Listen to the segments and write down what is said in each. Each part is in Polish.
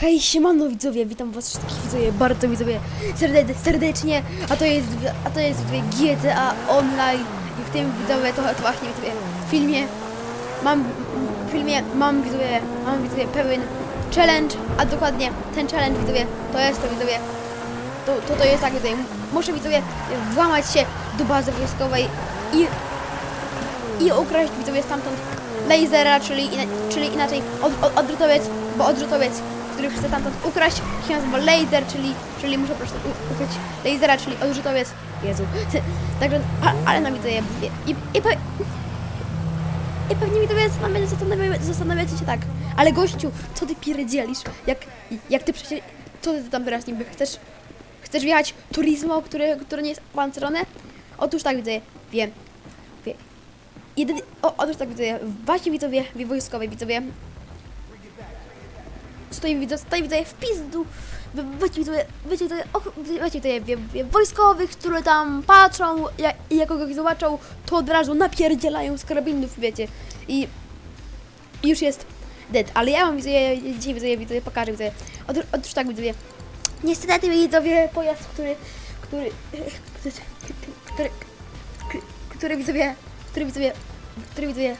Hej, siemano widzowie, witam was wszystkich widzowie, bardzo widzowie serde serdecznie, a to jest, a to jest widzowie GTA Online i w tym widzowie to, to właśnie widzowie w filmie mam, w filmie mam widzowie, mam widzowie pewien challenge, a dokładnie ten challenge widzowie, to jest to widzowie, to, to, to jest tak widzowie, muszę widzowie włamać się do bazy wojskowej i i ukraść widzowie stamtąd lasera, czyli, czyli inaczej od, od, odrzutowiec, bo odrzutowiec, który chce stamtąd ukraść, się nazywa laser, czyli, czyli muszę po prostu ukryć lasera, czyli odrzutowiec. Jezu. Także, a, ale no widzowie, i, i, pe, i pewnie widzowie zastanawiacie, zastanawiacie, zastanawiacie się tak, ale gościu, co ty pierdzielisz? Jak, jak ty przecież, co ty tam teraz niby chcesz? Chcesz wjechać turismo, które, które nie jest opancerzone? Otóż tak widzowie, wiem, Jedyny, o, otóż tak widzowie, w bazie widzowie, wojskowej widzowie stoi widzowie, stoi widzowie w pizdu, wiecie widzowie, wiecie och, wiecie wie, wojskowych, które tam patrzą jak, i jak kogoś zobaczą, to od razu napierdzielają z karabinów, wiecie, i już jest dead, ale ja wam widzowie, dzisiaj widzowie, widzowie pokażę widzowie, otóż, tak widzowie, niestety widzowie, pojazd, który, który, który, który, który, który widzowie, który widzowie, który widzowie,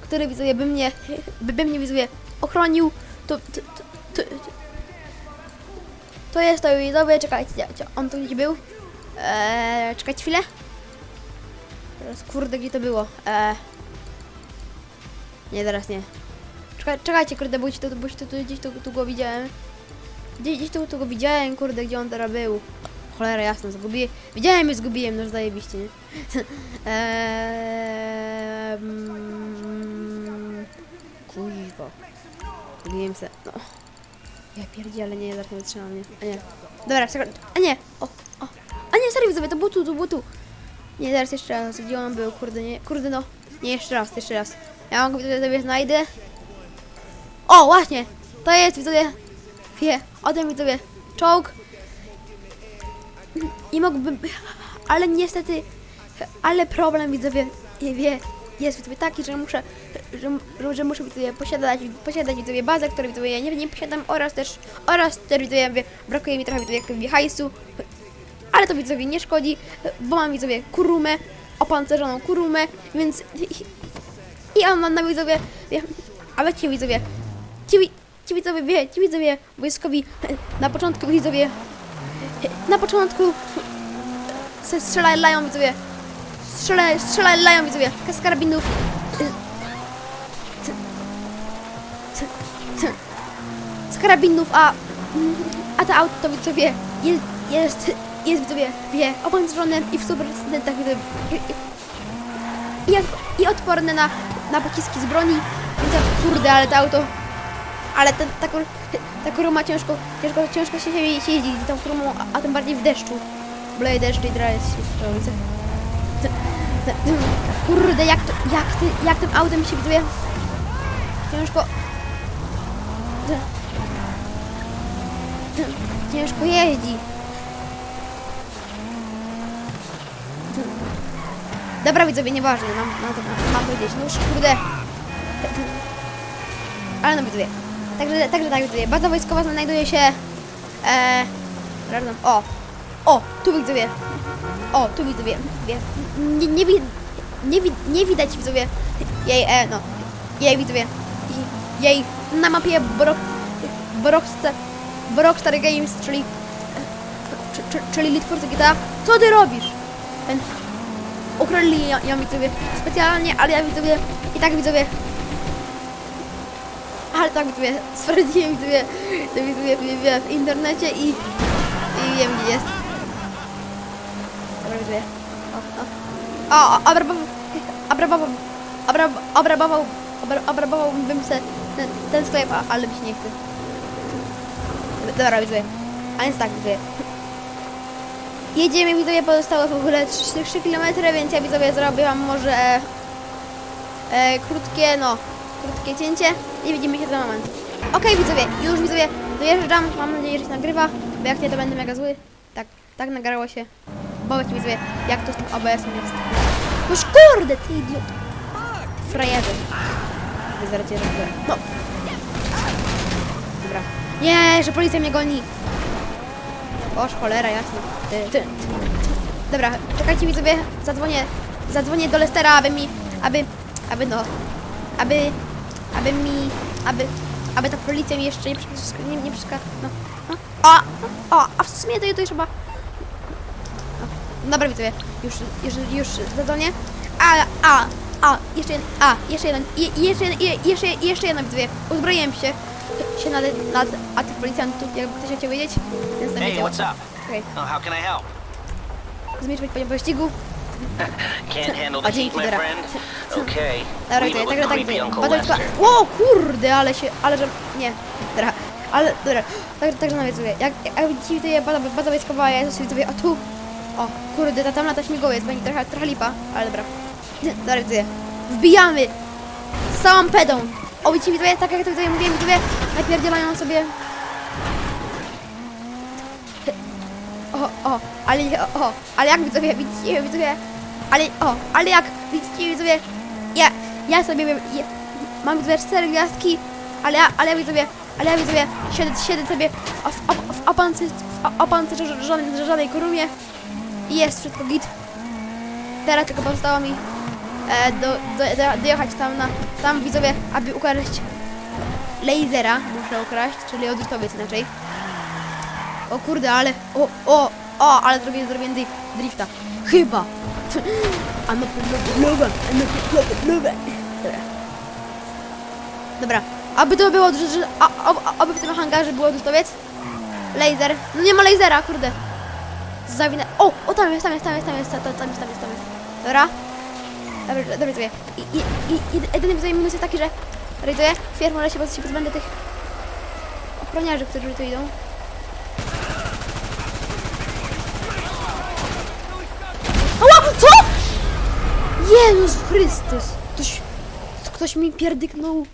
który widzowie by mnie, by, mnie ochronił, to, to, to, to, to jest to widzowie, czekajcie, on tu gdzieś był, eee, czekajcie chwilę, teraz kurde, gdzie to było, eee, nie, teraz nie, Czekaj, czekajcie, kurde, bo, to, bo to, to, gdzieś tu, tu go widziałem, gdzieś, gdzieś tu, tu go widziałem, kurde, gdzie on teraz był, cholera jasna, zgubiłem, widziałem i zgubiłem, no zajebiście, nie? Eee, mm, Kuźwa. Zgubiłem se. No. Ja pierdzielę, nie, zaraz nie wytrzymam, nie. A nie. Dobra, czekaj. A nie! O, o. A nie, serio widzowie, to było tu, to było tu. Nie, zaraz jeszcze raz, gdzie on był, kurde, nie, kurde no. Nie, jeszcze raz, jeszcze raz. Ja go sobie znajdę. O, właśnie! To jest, widzowie. Wie, o tym widzowie. Czołg. I mógłbym, ale niestety, ale problem widzowie, wie, jest widzowie taki, że muszę, że, że, muszę widzowie posiadać, posiadać widzowie bazę, której widzowie nie, nie posiadam oraz też, oraz też widzowie brakuje mi trochę widzowie hajsu, ale to widzowie nie szkodzi, bo mam widzowie kurumę, opancerzoną kurumę, więc i on na widzowie, wie, a wiecie widzowie, ci, ci widzowie, wie, ci widzowie wojskowi na początku widzowie na początku strzelają widzowie. Strzela, strzelają widzowie. Z karabinów. Z karabinów, a a to auto widzowie jest, jest, jest widzowie, wie, opancerzone i w 100% widzowie. I, i, odporne na, na pociski z broni. Więc kurde, ale to auto ale ta, ta, kur- ta kuruma ciężko, ciężko, ciężko się, jeździ tą kurumą, a, a tym bardziej w deszczu. Bleje deszcz i teraz się Kurde, jak to, jak, ty, jak tym autem się widuje? Ciężko. Ciężko jeździ. Dobra widzowie, nieważne, mam, mam, to, mam to gdzieś. No już kurde. Ale no widzowie. Także, także tak widzowie. Baza wojskowa znajduje się... E, pardon, o! O! Tu widzowie. O, tu widzowie. Wie- Nie, nie, nie, wi- nie widać widzowie jej, e, no. Jej widzowie. Jej na mapie Borok... Borokstar... Borokstar Games, czyli... czy- czy- Czyli litwórcy GTA. Co ty robisz? Ten... Ukradli ją, ją widzowie specjalnie, ale ja widzowie i tak widzowie ale tak widzowie, sprawdziłem widzowie, widzowie w internecie i, i wiem gdzie jest. Widzowie. O, o, o obrabował, obrabował, obrab, obrabował, obra- obrabowałbym se ten, ten sklep, ale mi się nie chce. Dobra widzowie, a więc tak widzowie. Jedziemy widzowie, pozostało w ogóle 3, 3 km, więc ja widzowie zrobię wam może e, e, krótkie, no, krótkie cięcie i widzimy się za moment. Okej widzowie, już widzowie, dojeżdżam, mam nadzieję, że się nagrywa, bo jak nie to będę mega zły. Tak, tak nagrało się. Bo wiecie widzowie, jak to z tym OBS-em jest. No kurde, ty idiot. Frajerze. Wy zaraz cię rozbiorę. No. Dobra, Nie, że policja mnie goni. Oż cholera, jasno. Ty, ty, ty. Dobra, czekajcie mi sobie, zadzwonię, zadzwonię do Lestera, aby mi, aby, aby no, aby, aby mi, aby, aby ta policja mi jeszcze nie, nie, nie przeszkadza, no, no. A, a, a w sumie to, to już chyba, no. Dobra, widzowie, już, już, już zadzwonię, a, a, a, jeszcze jeden, a, jeszcze jeden, je, jeszcze jeden, je, jeszcze, jeszcze jedna, widzowie, uzbroiłem się, się nad, nad, a tych policjantów, jakby ktoś chciał wiedzieć, więc tam Hey, wiedział. what's up? Okej, Oh, how can I help? zmierzyć poziom pościgu, Can't handle A the heat, my friend? Okay. Dobra, it tak, tak, tak. Lester. O kurde, ale się, ale że, nie, dobra, ale, dobra, tak, tak, no widzowie, jak, jak widzicie, tutaj baza, baza wojskowa, ja sobie widzowie, o tu, o, kurde, ta tam lata śmigłowiec, będzie trochę, trochę lipa, ale dobra, dobra, widzowie, wbijamy z całą pedą, o, widzicie, widzowie, tak jak to widzowie mówiłem, widzowie, napierdzielają sobie, o, o, ale, o, o, ale jak widzowie, widzicie, widzowie, ale, o, ale jak, widzicie, widzowie, ja, ja sobie, ja, mam widzowie cztery gwiazdki, ale ja, ale ja widzowie, ale ja widzowie, siedzę, siedzę sobie w, w, w, opancy, w opancerzonej żadnej korumie i jest wszystko git. Teraz tylko pozostało mi e, do, do, do, dojechać tam na, tam widzowie, aby ukraść lasera, muszę ukraść, czyli odrzutowiec inaczej. O kurde, ale, o, o, o, ale zrobię, zrobię dri- drifta. Chyba. A no no. Dobra. Dobra, aby to było, że, a- aby w tym hangarze było odrzutowiec. Laser. No nie ma lasera, kurde. Zawinę. O, o tam jest, tam jest, tam jest, tam jest, tam, tam tam jest, tam jest, tam jest. Dobra. Dobra, dobra, sobie. I, i, i, jedyny tutaj minus jest taki, że rejduję. W pierwszym razie się pozbędę tych ochroniarzy, którzy tu idą. Ała, co? Jezus Chrystus! Ktoś, ktoś mi pierdyknął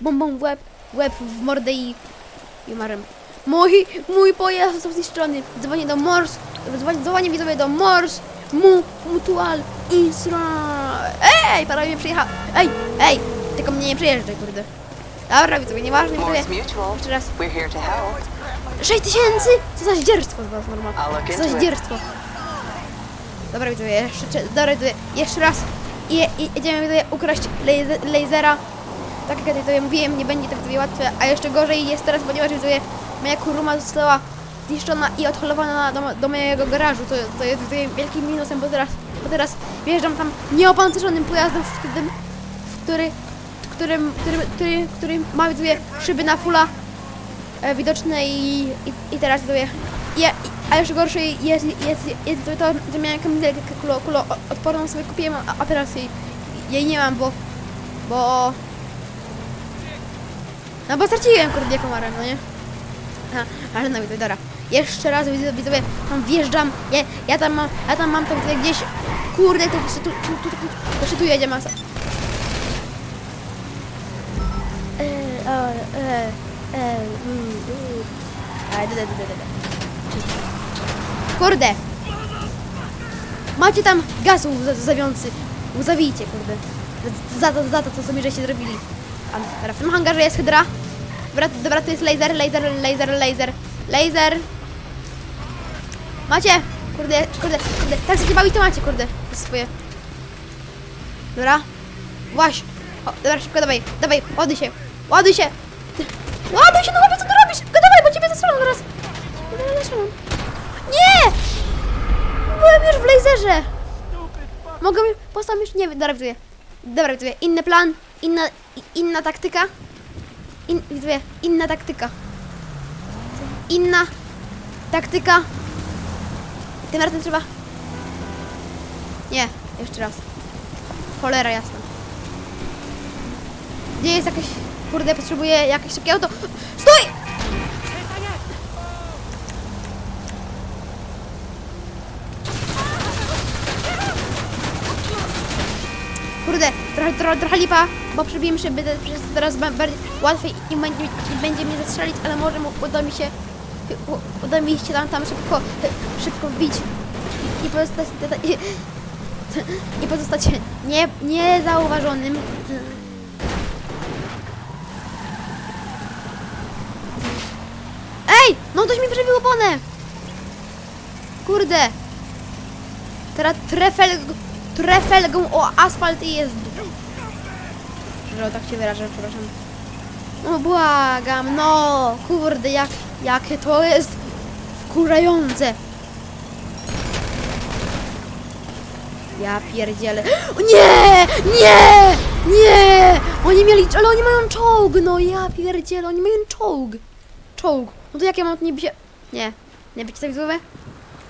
bombą w łeb, łeb w mordę i, i umarłem. Mój, mój pojazd został zniszczony. Dzwonię do Mors, dzwonię, sobie do Mors, mu, mutual, insra. Ej, para mnie przyjechał. Ej, ej, tylko mnie nie przejeżdżaj, kurde. Dobra, widzowie, nieważne, widzowie. Morse. Jeszcze raz. We're here to help. 6 tysięcy? Co za zdzierstwo z was, normalnie. Co za zdzierstwo. Dobra, widzowie, jeszcze, cze- dobra, widzowie, jeszcze raz. I, i idziemy widzowie ukraść laser, lasera. Tak jak ja tutaj mówiłem, nie będzie to widzowie łatwe, a jeszcze gorzej jest teraz, ponieważ widzowie, moja kuruma została zniszczona i odholowana do, do mojego garażu. To, to jest wielkim minusem, bo teraz, bo teraz wjeżdżam tam nieopancerzonym pojazdem, w którym, w który, którym, którym, który, który ma widzowie szyby na fulla e, widoczne i, i, i teraz widzowie. Ja, a jeszcze gorsze jest, jest, jest, to, że miałem kamizelkę kulo, kulo odporną sobie kupiłem, a, a teraz jej, jej nie mam, bo bo no bo straciłem kurde komarem, no nie? A, ale no widzę, dobra. Jeszcze raz widzę, widzowie, tam wjeżdżam, ja, ja tam mam, ja tam mam widzę, gdzieś, kurde, to jeszcze tu, tu, tu, tu, jeszcze tu jedzie masa. Kurde! Macie tam gaz łzawiący. Łzawijcie, kurde. Za to, za to, co sobie żeście zrobili. A, dobra, w tym hangarze jest hydra. Dobra, dobra, to jest laser, laser, laser, laser, laser. Macie! Kurde, kurde, kurde. Tak się bawi, to macie, kurde. To swoje. Dobra. Właśnie. O, dobra, szybko, dawaj, dawaj, ładuj się. Ładuj się. Ładuj się, no chłopie, co ty robisz? Szybko, dawaj, bo ciebie. Ciebie zastrzelą. Nie! Byłem już w laserze. Mogę postawić, nie dobra, widzowie. Dobra, widzowie, inny plan, inna, inna taktyka. In, widzowie, inna taktyka. Inna taktyka. Tym razem trzeba... Nie, jeszcze raz. Cholera jasna. Gdzie jest jakieś... Kurde, potrzebuję jakieś szybkie auto. Stój! Kurde, trochę, trochę, trochę lipa, bo przebijemy szyby, te- przez teraz ba- bardziej łatwiej i będzie, i będzie mnie zastrzelić, ale może mu uda mi się uda mi się tam, tam szybko, szybko wbić i, pozostać i, i pozostać nie, niezauważonym. ktoś mi przebił oponę! Kurde! Teraz trefel... Trefelgą o asfalt i jest... Że tak się wyrażę, przepraszam. No błagam, no! Kurde, jak, jakie to jest wkurzające! Ja pierdzielę. O nie! Nie! Nie! Oni mieli, ale oni mają czołg, no ja pierdzielę, oni mają czołg. Czołg. No to jak ja mam nie się... Nie. Nie, wiecie co widzowie?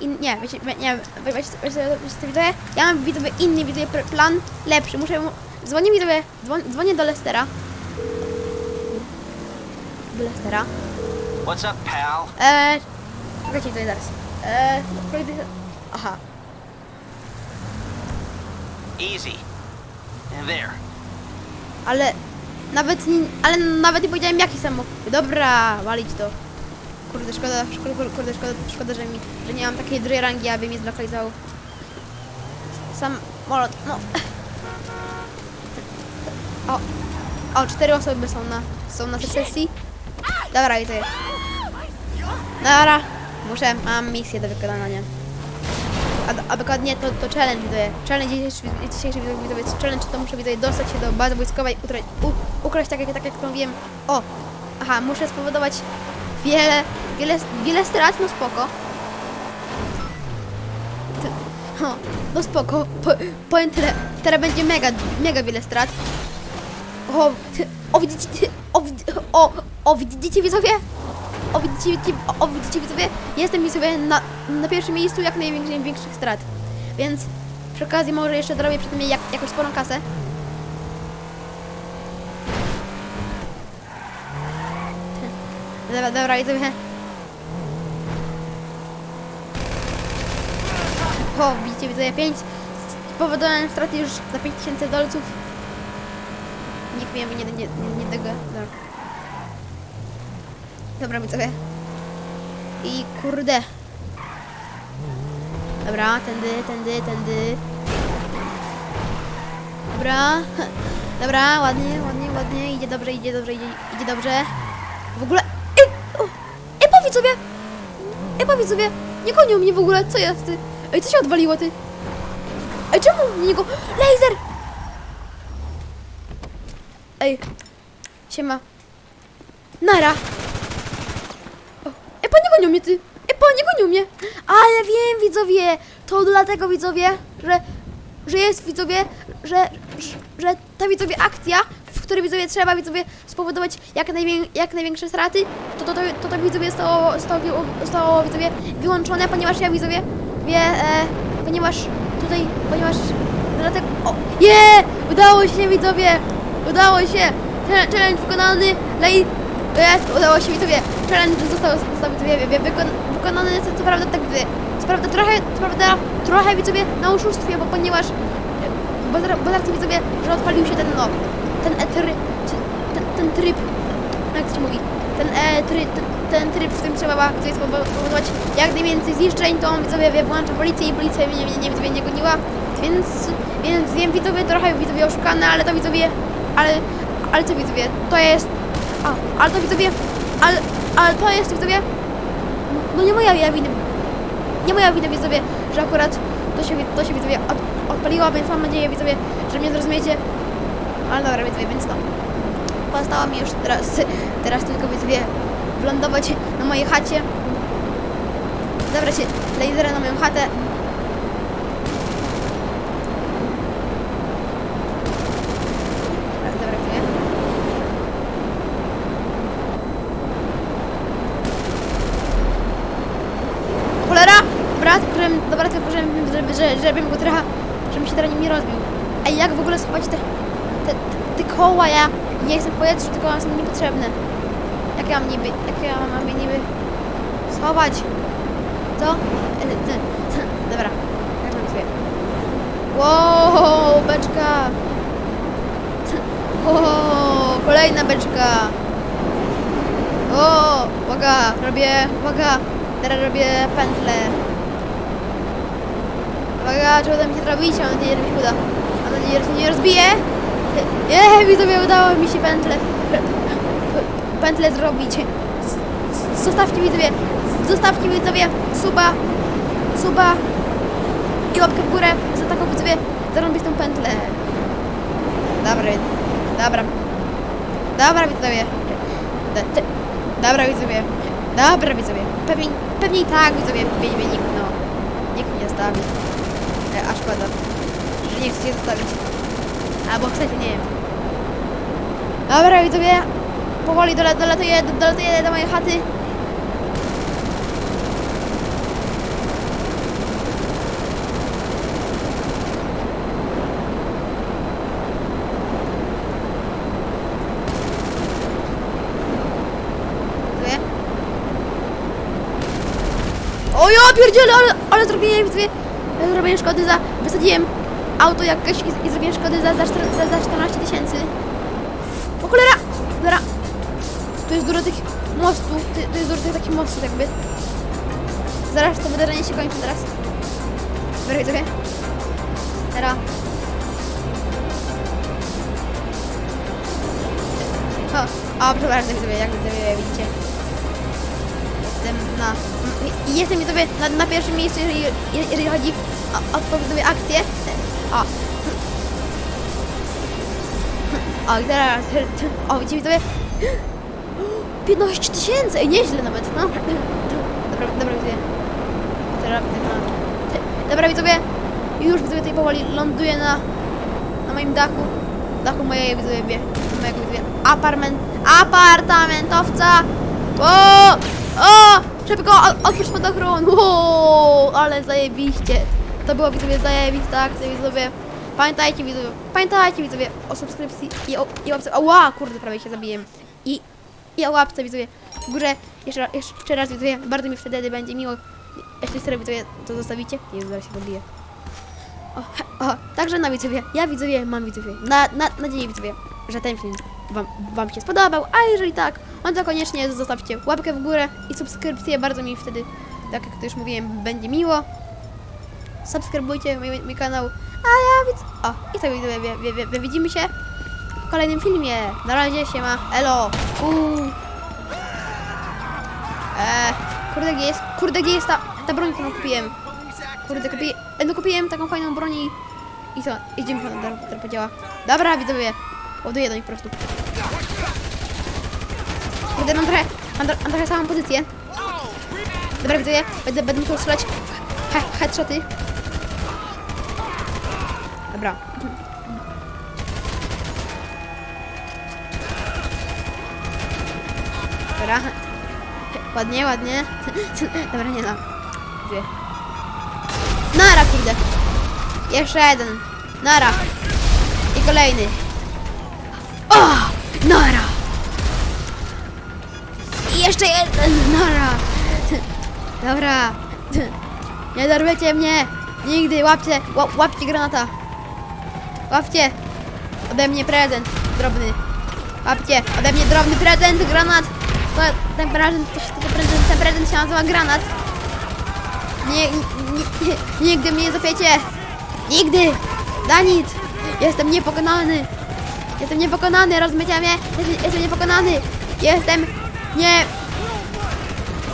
In, nie, wiecie, nie, wiecie, wiecie, wiecie, wiecie mam widzowie inny widzowie pr- plan, lepszy. Muszę mu... Dzwonię widzowie, dzwon, dzwonię do Lestera. Do Lestera. What's up, pal? Eee... Czekajcie tutaj zaraz. Eee... Aha. Easy. There. Ale nawet nie, ale nawet nie powiedziałem jaki samochód. Dobra, walić to. Kurde, szkoda, szkoda, kurde, szkoda, szkoda że, mi, że nie mam takiej drugiej rangi, aby mnie zlokalizował. Sam molot, no. O, o, cztery osoby są na, są na tej sesji. Dobra, jest. Dobra, muszę, mam misję do wykonania. A, a dokładnie to, to challenge widuję. Challenge dzisiejszy, dzisiejszy challenge to muszę widuję dostać się do bazy wojskowej, utra, u, ukraść tak jak, tak jak mówiłem. O! Aha, muszę spowodować wiele, wiele, wiele strat, no spoko. No spoko. Po, powiem tyle, teraz będzie mega, mega wiele strat. O, o widzicie, o, o, o widzicie widzowie? O widzicie, o, widzicie widzowie? Jestem widzowie na, na pierwszym miejscu jak największych, strat. Więc przy okazji może jeszcze zrobię przy tym jak, jakąś sporą kasę. Dobra, dobra, widzowie. O, widzicie widzowie, 5 spowodowałem straty już za 5000 dolców. Nikt mnie nie, nie, nie, nie tego. Dobra. Dobra, widzowie. I kurde. Dobra, tędy, tędy, tędy. Dobra. Dobra, ładnie, ładnie, ładnie. Idzie dobrze, idzie dobrze, idzie, idzie dobrze. W ogóle... Ej, ej, powiedz sobie! Ej, powiedz sobie! Nie gonią mnie w ogóle, co jest ty? Ej, co się odwaliło ty? Ej, czemu na niego... Laser! Ej. Siema. Nara. O, Epa, nie gonią mnie ty! Epa, nie gonią mnie! Ale wiem, widzowie! To dlatego, widzowie, że, że jest, widzowie, że, że, że ta, widzowie, akcja, w której, widzowie, trzeba, widzowie, spowodować jak, najwię, jak największe straty, to to, to, to, to widzowie, zostało, zostało, zostało, widzowie, wyłączone, ponieważ ja, widzowie, wie, e, ponieważ tutaj, ponieważ, dlatego, o, je! Udało się, widzowie! Udało się! Challenge- wykonany, lej, jest, udało się widzowie. Challenge został, został widzowie wy- wykon, wykonany, co, co prawda tak widzowie. Co prawda trochę, co prawda trochę widzowie na oszustwie, bo ponieważ bo, zra- bo z racji widzowie, że odpalił się ten no, ten e, try, czy- ten, ten tryb, jak to się mówi, ten e, ten, ten tryb, w którym trzeba spowo- spowodować jak najwięcej zniszczeń, to on widzowie wie, włącza policję i policja mnie, mnie, mnie widzowie nie goniła, więc, więc wiem widzowie trochę widzowie oszukane, ale to widzowie, ale, ale co widzowie, to jest a, ale to widzowie, ale, ale to jest widzowie, no nie moja ja wina, nie moja wina widzowie, że akurat to się, to się widzowie od, odpaliło, więc mam nadzieję widzowie, że mnie zrozumiecie, ale dobra widzowie, więc no, pozostało mi już teraz, teraz tylko widzowie wlądować na mojej chacie, zabrać lasera na moją chatę, Dobra, dobra, widzowie. Cholera! Dobra, tylko żebym, żeby, żeby, żebym go trochę, żebym się teraz nie rozbił. Ej, jak w ogóle schować te, te, te, koła? Ja nie jestem w powietrzu, te koła są niepotrzebne. Jak ja mam niby, jak ja mam niby schować? Co? E, te, te, dobra, jak mam sobie. Wow, beczka! O, kolejna beczka! O, uwaga, robię, uwaga, teraz robię pętlę. Uwaga, czy uda mi się zrobić? Mam nadzieję, mi uda. Mam nadzieję, że się nie rozbije. Je, widzowie, udało mi się pętlę, pętlę zrobić. zostawcie widzowie, zostawcie widzowie suba, suba i łapkę w górę za taką widzowie zarąbistą pętlę. Dobra, dobra, dobra widzowie, dobra widzowie, dobra widzowie, pewnie, pewnie i tak widzowie wynik, no, nikt mnie zostawi, e, a szkoda, że nie chcecie zostawić, albo chcecie, nie wiem. Dobra widzowie, powoli dole, dolatuję, dolatuję do mojej chaty. O ja pierdzielę, ale, ale zrobiłem widzowie, zrobiłem szkody za, wysadziłem auto jakieś i, i zrobiłem szkody za, za, za, za 14 tysięcy. O cholera! Dobra. To jest dużo tych mostów, to jest dużo tych takich mostów jakby. Zaraz to wydarzenie się kończy teraz. Dobra, widzowie. Teraz. O, o, przepraszam widzowie, jak widzowie widzicie. Jestem na... Jestem widzowie na, na pierwszym miejscu, jeżeli, jeżeli chodzi o, o tą widzowie akcję. O, o, i teraz, o, widzicie widzowie? 15 tysięcy, nieźle nawet, no. Dobra, dobra widzowie. Teraz widzę na... Dobra widzowie, już widzowie tutaj powoli ląduję na, na moim dachu. Dachu mojej widzowie, wie- mojego widzowie, apartment, apartamentowca. O, o, szybko, o- otwórz spadochron, o, ale zajebiście. To było widzowie zajebista akcja widzowie. Pamiętajcie widzowie, pamiętajcie widzowie o subskrypcji i o, i łapce. Ała, kurde, prawie się zabiłem. I, i o łapce widzowie w górze. Jeszcze, raz- jeszcze raz widzowie, bardzo mi wtedy będzie miło. Jeśli serio widzowie to zostawicie. Jezu, zaraz się pobiję. O, o, także na widzowie, ja widzowie mam widzowie. Na, na nadzieję widzowie, że ten film wam, wam się spodobał, a jeżeli tak, no to koniecznie zostawcie łapkę w górę i subskrypcję, bardzo mi wtedy, tak jak to już mówiłem, będzie miło. Subskrybujcie mój, mój kanał, a ja widz... O, i widzowie, wie, wie, widzimy się w kolejnym filmie. Na razie, siema, elo, uuu. Eee, kurde, gdzie jest, kurde, gdzie jest ta, ta broń, którą kupiłem? Kurde, kupię, no kupiłem taką fajną broń i... I co? Idziemy ten która podziała. Dobra, widzowie. Ładuję do nich po prostu. Kurde, mam trochę, mam, mam trochę samą pozycję. Dobra, widzowie. Będę, będę musiał strzelać headshoty. Dobra. Dobra. Ładnie, ładnie. Dobra, nie no. Dwie. Nara, kurde. Jeszcze jeden. Nara. I kolejny. O! Nara. I jeszcze jeden. Nara. Dobra. Nie dorwiecie mnie. Nigdy. Łapcie. Ła- Łapcie granata. Łapcie. Ode mnie prezent. Drobny. Łapcie. Ode mnie drobny prezent. Granat. To, ten prezent, to, się- to prezent, ten prezent się nazywa granat. Nie, nie, nie, nigdy mnie nie zapiecie. Nigdy. Da nic. Jestem niepokonany. Jestem niepokonany, rozumiecie mnie? Jestem, jestem niepokonany. Jestem nie...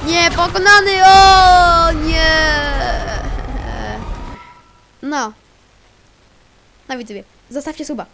Niepokonany. O nie. No. No widzowie, zostawcie suba.